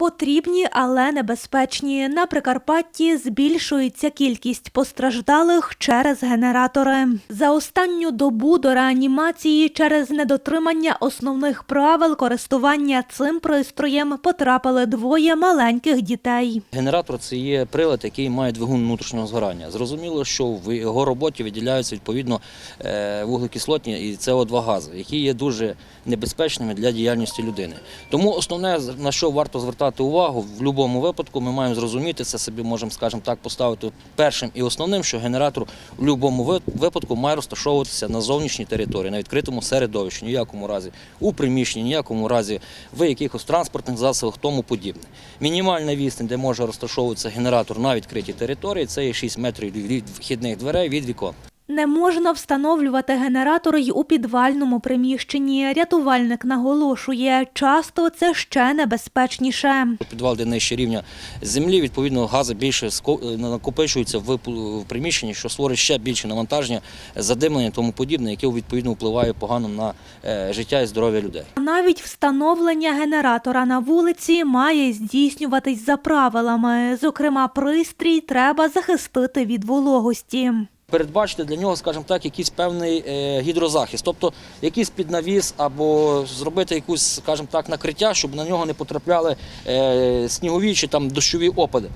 Потрібні, але небезпечні. На Прикарпатті збільшується кількість постраждалих через генератори. За останню добу до реанімації через недотримання основних правил користування цим пристроєм потрапили двоє маленьких дітей. Генератор це є прилад, який має двигун внутрішнього згорання. Зрозуміло, що в його роботі виділяються відповідно е, вуглекислотні і СО2 гази, які є дуже небезпечними для діяльності людини. Тому основне на що варто звертати увагу в будь-якому випадку, ми маємо зрозуміти це собі, можемо, скажімо так, поставити першим і основним, що генератор в будь-якому випадку має розташовуватися на зовнішній території, на відкритому середовищі, ніякому разі у приміщенні, ніякому разі в якихось транспортних засобах, тому подібне. Мінімальна відстань, де може розташовуватися генератор на відкритій території, це є 6 метрів від вхідних дверей від вікон. Не можна встановлювати генератори й у підвальному приміщенні. Рятувальник наголошує, часто це ще небезпечніше. Підвал, де нижче рівня землі, відповідно, гази більше ско- накопичуються в приміщенні, що створює ще більше навантаження, задимлення тому подібне, яке відповідно впливає погано на е, життя і здоров'я людей. Навіть встановлення генератора на вулиці має здійснюватись за правилами. Зокрема, пристрій треба захистити від вологості. Передбачити для нього, скажімо так, якийсь певний е, гідрозахист, тобто якийсь піднавіс або зробити якусь, скажімо так, накриття, щоб на нього не потрапляли е, снігові чи там дощові опади.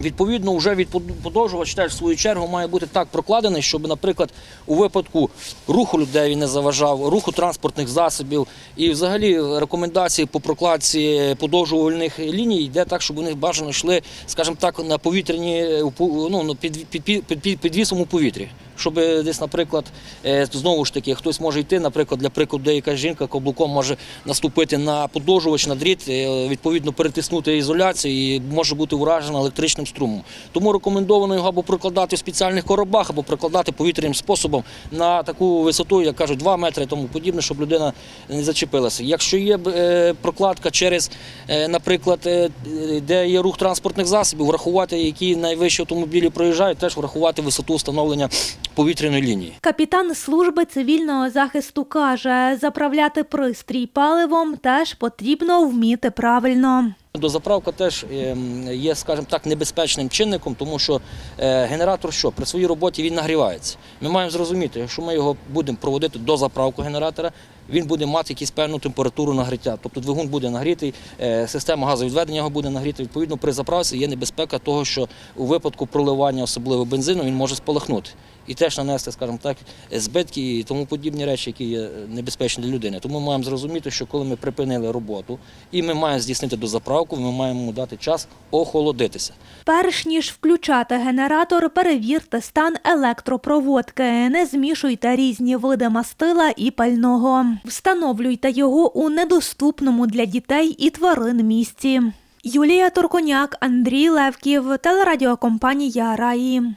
Відповідно, вже від подовжувач теж в свою чергу має бути так прокладений, щоб, наприклад, у випадку руху людей він не заважав, руху транспортних засобів і взагалі рекомендації по прокладці подовжувальних ліній йде так, щоб вони бажано йшли, скажімо так, на повітряні ну, під, під, під, під підвісом у повітрі. Щоб десь, наприклад, е, знову ж таки, хтось може йти, наприклад, для прикладу, якась жінка каблуком може наступити на подовжувач, на дріт, е, відповідно перетиснути ізоляцію і може бути уражена електричним струмом. Тому рекомендовано його або прикладати в спеціальних коробах, або прикладати повітряним способом на таку висоту, як кажуть, 2 метри тому подібне, щоб людина не зачепилася. Якщо є е, прокладка через, наприклад, де є рух транспортних засобів, врахувати, які найвищі автомобілі проїжджають, теж врахувати висоту встановлення повітряної лінії. Капітан служби цивільного захисту каже, заправляти пристрій паливом теж потрібно вміти правильно. Дозаправка теж ем, є, скажімо так, небезпечним чинником, тому що е, генератор що при своїй роботі він нагрівається. Ми маємо зрозуміти, якщо ми його будемо проводити до заправку генератора, він буде мати якусь певну температуру нагріття. Тобто двигун буде нагрітий, е, система газовідведення його буде нагріта. Відповідно, при заправці є небезпека того, що у випадку проливання, особливо бензину, він може спалахнути. І теж нанести, скажімо так, збитки і тому подібні речі, які є небезпечні для людини. Тому ми маємо зрозуміти, що коли ми припинили роботу і ми маємо здійснити дозаправку, ми маємо дати час охолодитися. Перш ніж включати генератор, перевірте стан електропроводки. Не змішуйте різні види мастила і пального. Встановлюйте його у недоступному для дітей і тварин місці. Юлія Турконяк, Андрій Левків, телерадіокомпанія Раї.